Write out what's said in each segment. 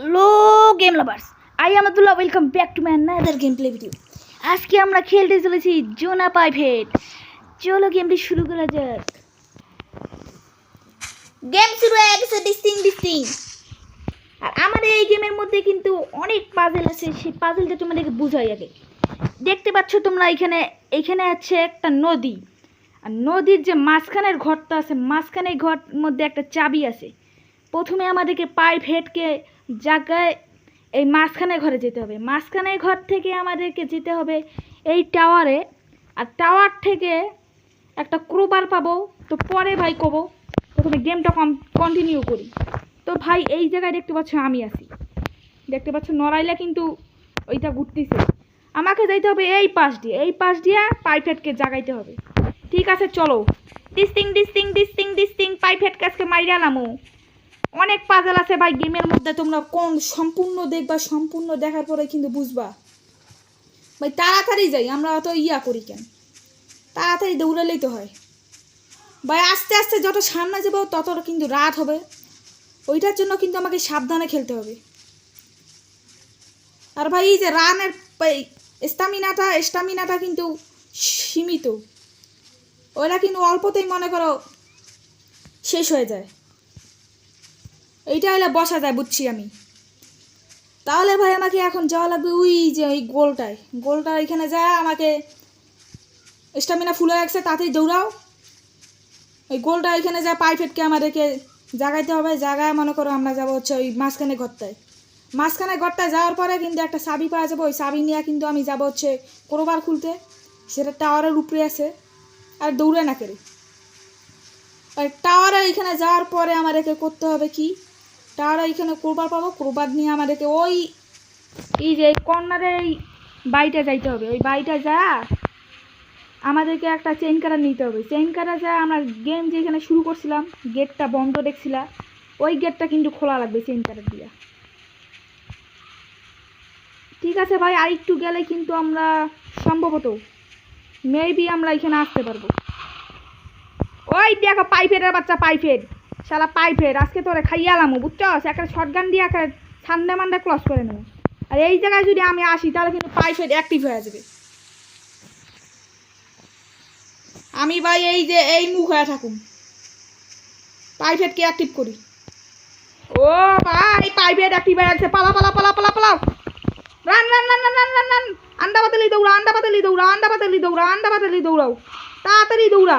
Hello game lovers I Amadullah welcome back to my another game play video আজকে আমরা খেলতে চলেছি জোনা পাইভেট চলো গেমটি শুরু করা যাক। গেম শুরু হয়ে গেছে ডিস্টিং ডিস্টিং আর আমাদের এই গেমের মধ্যে কিন্তু অনেক পাজেল আছে, সেই পাজেলটা তোমাদেরকে বুঝাই আগে। দেখতে পাচ্ছ তোমরা এখানে এখানে আছে একটা নদী। আর নদীর যে মাঝখানের ঘরটা আছে, মাঝখানের ঘর মধ্যে একটা চাবি আছে। প্রথমে আমাদেরকে হেডকে জায়গায় এই মাঝখানে ঘরে যেতে হবে। মাঝখানে ঘর থেকে আমাদেরকে যেতে হবে এই টাওয়ারে আর টাওয়ার থেকে একটা ক্রোবার পাবো। তো পরে ভাই কব। প্রথমে গেমটা কম কন্টিনিউ করি। তো ভাই এই জায়গায় দেখতে পাচ্ছ আমি আছি। দেখতে পাচ্ছ নড়াইলে কিন্তু ওইটা ঘুরতেছে। আমাকে যাইতে হবে এই পাশ দিয়ে। এই পাশ দিয়ে পাইপ হেডকে জাগাইতে হবে। ঠিক আছে, চলো। ডিস্টিং ডিস্টিং ডিস্টিং ডিস্টিং পাইপ হেডকে আজকে মাইরা নামো অনেক পাজল আছে ভাই গেমের মধ্যে, তোমরা কোন সম্পূর্ণ দেখবা, সম্পূর্ণ দেখার পরে কিন্তু বুঝবা। ভাই, তাড়াতাড়ি যাই, আমরা অত ইয়া করি কেন? তাড়াতাড়ি দৌড়ালেই তো হয়। ভাই, আস্তে আস্তে যত সামনে যাব, তত কিন্তু রাত হবে। ওইটার জন্য কিন্তু আমাকে সাবধানে খেলতে হবে। আর ভাই, এই যে রানের স্টামিনাটা স্টামিনাটা কিন্তু সীমিত। ওরা কিন্তু অল্পতেই মনে করো শেষ হয়ে যায়। এইটা হলে বসা যায় বুঝছি আমি। তাহলে ভাই আমাকে এখন যাওয়া লাগবে ওই যে ওই গোলটায়। গোলটা এখানে যায় আমাকে স্টামিনা ফুল গেছে তাতেই দৌড়াও। ওই গোলটা এখানে যায় পাইপেটকে আমাদেরকে জাগাইতে হবে। জাগায় মনে করো আমরা যাব হচ্ছে ওই মাঝখানে ঘরটায়। মাঝখানে ঘরটায় যাওয়ার পরে কিন্তু একটা চাবি পাওয়া যাবে। ওই চাবি নিয়ে কিন্তু আমি যাব হচ্ছে কোরোবার খুলতে। সেটা টাওয়ারের উপরে আছে। আর দৌড়ে না কেড়ে আর টাওয়ারে এখানে যাওয়ার পরে আমাদেরকে করতে হবে কি? টাওয়ারে এখানে কোরবার পাবো কোরবার নিয়ে আমাদেরকে ওই এই যে কর্নারে এই বাড়িটা যাইতে হবে। ওই বাড়িটা যা আমাদেরকে একটা চেইন কাটা নিতে হবে। চেইন কাটা যা আমরা গেম যেখানে শুরু করছিলাম গেটটা বন্ধ দেখছিলাম ওই গেটটা কিন্তু খোলা লাগবে চেইন কাটা দিয়ে। ঠিক আছে ভাই আর একটু গেলে কিন্তু আমরা সম্ভবত মেবি আমরা এখানে আসতে পারব। ওই দেখো পাইপের বাচ্চা পাইপের শালা পাইপের আজকে তোরে খাইয়ালামো বুঝছস? একটা শর্টগান দিয়ে একটা ঠান্ডা মান্ডা ক্লস করে নেব। আর এই জায়গায় যদি আমি আসি, তাহলে কিন্তু পাইপের অ্যাক্টিভ হয়ে যাবে। আমি ভাই এই যে, এই মুখ হয়ে থাকুন পাইপেটকে অ্যাক্টিভ করি? ও ভাই পাইপেট অ্যাক্টিভ হয়ে গেছে পালা পালা পালা পালা পালাও। Run run run run run run run. আন্ডা দৌড়া আন্ডা বাতালি দৌড়া আন্ডা বাতালি দৌড়া আন্ডা বাতালি দৌড়াও। তাড়াতাড়ি দৌড়া।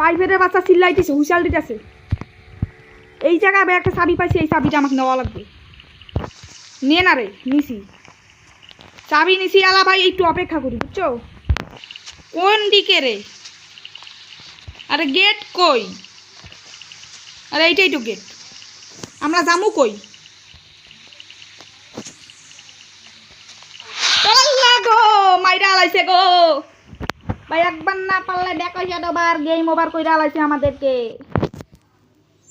পাইপের বাচ্চা চিল্লাইতেছে হুইসাল দিতেছে। এই জায়গায় আমি একটা চাবি পাইছি, এই চাবিটা আমাকে নেওয়া লাগবে। নিয়ে না রে, নিছি। চাবি নিছি, আলা ভাই, একটু অপেক্ষা করি, বুঝছ? কোন দিকে রে? আরে গেট কই? আরে এইটাই তো গেট আমরা যামু কই আল্লাহ গো মাইরা আলাইছে গো ভাই, একবার না পারলে দেখো বার গেম ওভার কইরা আলাইছে আমাদেরকে।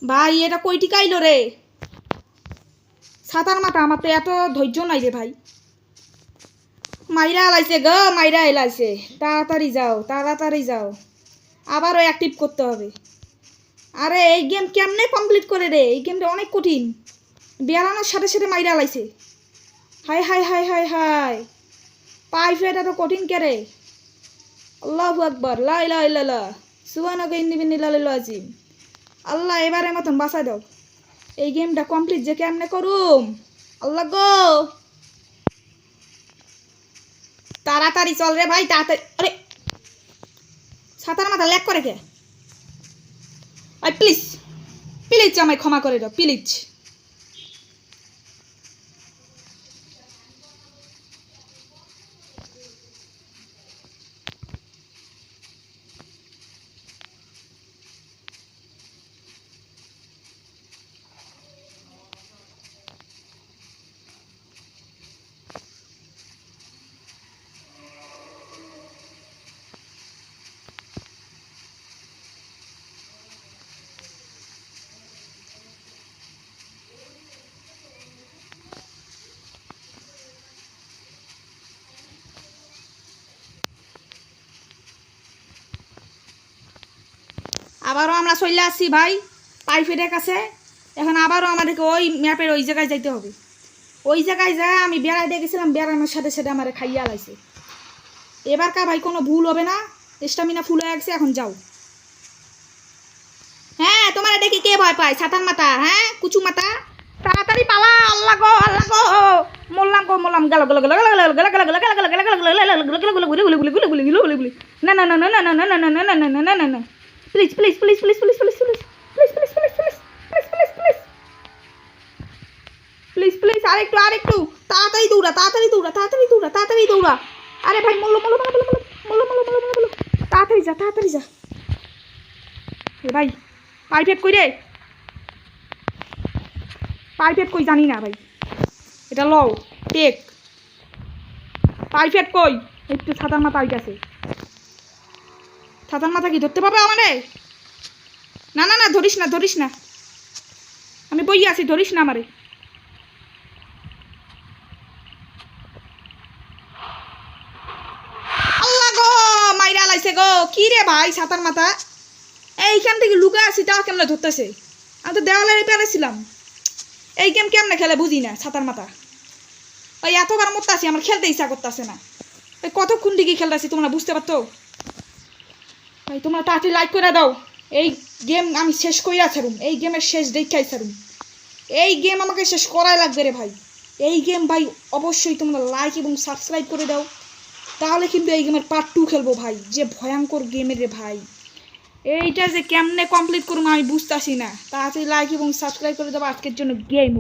ভাই, এটা কই টিকাইলো রে? সাতার মাথা, আমার তো এত ধৈর্য নাই রে ভাই। মাইরা এলাইছে গো, মাইরা এলাইছে তাড়াতাড়ি যাও তাড়াতাড়ি যাও। আবারও অ্যাক্টিভ করতে হবে। আরে, এই গেম কেমনে কমপ্লিট করে রে? এই গেমটা অনেক কঠিন। বেড়ানোর সাথে সাথে মাইরা এলাইছে হাই হাই হাই হাই হাই পাইফেট এত কঠিন কে রে? আল্লাহ আকবর লাই লাই লালা সুবানকে ইন্দিবিন্দি লালিল আজিম আল্লাহ এবারে মতন বাঁচাই দাও। এই গেমটা কমপ্লিট যে কেমনে করুম? আল্লাহ গো! তাড়াতাড়ি চল রে ভাই, তাড়াতাড়ি, আরে! সাঁতার মাথা ল্যাক করে কে? আই প্লিজ প্লিজ আমায় ক্ষমা করে দাও প্লিজ আবারও আমরা চলে আসছি ভাই পাইপের কাছে এখন আবারও আমাদেরকে ওই ম্যাপের ওই জায়গায় যাইতে হবে ওই জায়গায় যা আমি বেড়াই দেখেছিলাম বেড়ানোর সাথে সাথে আমার খাইয়া লাইছে এবার কা ভাই কোনো ভুল হবে না স্টামিনা ফুল হয়ে গেছে এখন যাও হ্যাঁ তোমার দেখি কে ভয় পায় ছাতার মাথা হ্যাঁ কুচু মাথা তাড়াতাড়ি পালা আল্লাহ গো আল্লাহ গো মরলাম গো মরলাম গেল গেল গেল গেল গেল গেল গেল গেল গেল গেল গেল গেল গেল গেল গুলি গুলি গুলি গুলি গুলি গুলি গুলি না না না না না না না না না না না না না না না please please please please please please please please please please please please please please please please আরেকটু আরেকটু। তাড়াতাড়ি দৌড়া তাড়াতাড়ি দৌড়া তাড়াতাড়ি দৌড়া তাড়াতাড়ি দৌড়া। আরে ভাই, মল্ল মল্ল মল্ল মল্ল মল্ল মল্ল মল্ল মল্ল মল্ল। তাড়াতাড়ি যা তাড়াতাড়ি যা। ভাই পাইপেট কই রে পাইপেট কই জানি না ভাই। এটা লও টেক পাইপেট কই? একটু ছাতার মাথা আছে ছাতার মাথা কি, ধরতে পারবে আমারে? না না না, ধরিস না ধরিস না। আমি বই আছি, ধরিস না আমারে। আল্লাহ গো, মাইরা লাইছে গো। কি রে ভাই ছাতার মাথা? এইখান থেকে লুকা আছি, তাও কেমনে ধরতেছে? আমি তো দেওয়ালের পেরেছিলাম এই গেম কেমনে খেলে বুঝি না ছাতার মাথা। ওই এতবার মরতে আছি আমার খেলতে ইচ্ছা করতেছে না। কতক্ষণ দিকে খেলতেছি তোমরা বুঝতে পারতো? ভাই, তোমরা তাড়াতাড়ি লাইক করে দাও। এই গেম আমি শেষ কইরা ছাড়ুম। এই গেমের শেষ দেখাই ছাড়ুম। এই গেম আমাকে শেষ করাই লাগবে রে ভাই। এই গেম ভাই, অবশ্যই তোমরা লাইক এবং সাবস্ক্রাইব করে দাও। তাহলে কিন্তু এই গেমের পার্ট টু খেলব ভাই। যে ভয়ঙ্কর গেমের রে ভাই। এইটা যে কেমনে কমপ্লিট করব আমি বুঝতেছি না। তাড়াতাড়ি লাইক এবং সাবস্ক্রাইব করে দেবো আজকের জন্য গেম